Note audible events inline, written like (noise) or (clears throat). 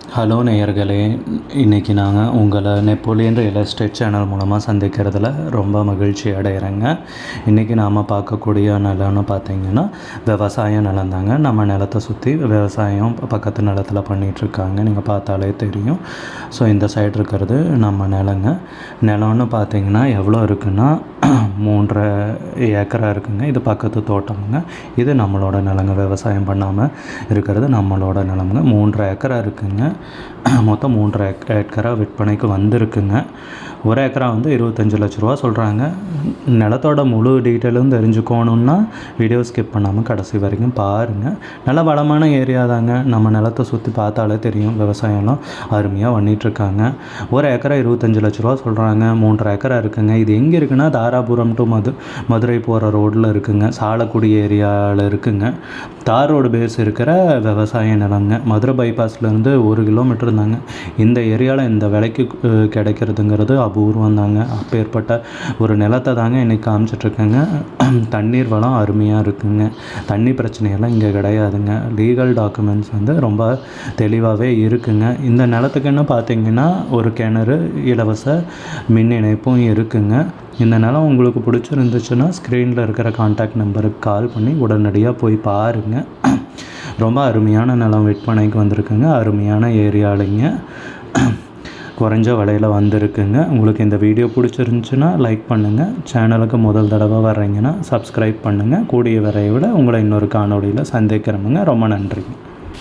Hello நேயர்களே இன்றைக்கி நாங்கள் உங்களை நெப்போலியன் ரியல் எஸ்டேட் சேனல் மூலமாக சந்திக்கிறதுல ரொம்ப மகிழ்ச்சி அடைகிறேங்க இன்றைக்கி நாம் பார்க்கக்கூடிய நிலம்னு பார்த்தீங்கன்னா விவசாய நிலம் தாங்க. நம்ம நிலத்தை சுற்றி விவசாயம் பக்கத்து நிலத்தில் பண்ணிகிட்ருக்காங்க நீங்கள் பார்த்தாலே தெரியும். ஸோ இந்த சைடு இருக்கிறது நம்ம நிலங்க. நிலம்னு பார்த்தீங்கன்னா எவ்வளோ இருக்குன்னா (clears throat) மூன்றரை ஏக்கரா இருக்குங்க. இது பக்கத்து தோட்டமுங்க. இது நம்மளோட நிலங்க. விவசாயம் பண்ணாமல் இருக்கிறது நம்மளோட நிலமுங்க. மூன்றரை ஏக்கரா இருக்குங்க. மொத்தம் மூன்றரை ஏக் ஏக்கரா விற்பனைக்கு வந்திருக்குங்க. ஒரு ஏக்கரா வந்து இருபத்தஞ்சி லட்ச ரூபா சொல்கிறாங்க நிலத்தோட முழு டீட்டெயிலும் தெரிஞ்சுக்கணுன்னா வீடியோ ஸ்கிப் பண்ணாமல் கடைசி வரைக்கும் பாருங்கள் நல்ல வளமான ஏரியா தாங்க. நம்ம நிலத்தை சுற்றி பார்த்தாலே தெரியும். விவசாயம்லாம் அருமையாக பண்ணிகிட்ருக்காங்க ஒரு ஏக்கரா இருபத்தஞ்சி லட்ச ரூபா சொல்கிறாங்க மூன்றரை ஏக்கரா இருக்குங்க. இது எங்கே இருக்குன்னா தாராபுரம் டு மது மதுரை போகிற ரோட்டில் இருக்குங்க. சாலக்குடி ஏரியாவில் இருக்குங்க. தார் ரோடு பேஸ் இருக்கிற விவசாய நிலங்க. மதுரை பைபாஸ்லேருந்து ஒரு கிலோமீட்டர் தாங்க இந்த ஏரியாவில் இந்த விலைக்கு கிடைக்கிறதுங்கிறது அபூர்வம் தாங்க. அப்பேற்பட்ட ஒரு நிலத்தை தாங்க இன்றைக்கி காமிச்சிட்ருக்கேங்க. தண்ணீர் வளம் அருமையாக இருக்குங்க. தண்ணி பிரச்சனையெல்லாம் இங்கே கிடையாதுங்க. லீகல் டாக்குமெண்ட்ஸ் வந்து ரொம்ப தெளிவாகவே இருக்குங்க. இந்த நிலத்துக்குன்னு பார்த்தீங்கன்னா ஒரு கிணறு இலவச மின் இணைப்பும் இருக்குங்க. இந்த நிலம் உங்களுக்கு பிடிச்சிருந்துச்சுன்னா ஸ்க்ரீனில் இருக்கிற காண்டாக்ட் நம்பருக்கு கால் பண்ணி உடனடியாக போய் பாருங்கள் ரொம்ப அருமையான நிலம் விற்பனைக்கு வந்திருக்குங்க. அருமையான ஏரியாலைங்க. குறைஞ்ச விலையில் வந்திருக்குங்க. உங்களுக்கு இந்த வீடியோ பிடிச்சிருந்துச்சுன்னா லைக் பண்ணுங்கள் சேனலுக்கு முதல் தடவை வர்றீங்கன்னா சப்ஸ்கிரைப் பண்ணுங்கள் கூடிய விரைவில் உங்களை இன்னொரு காணொளியில் சந்திக்கிறோமுங்க. ரொம்ப நன்றிங்க.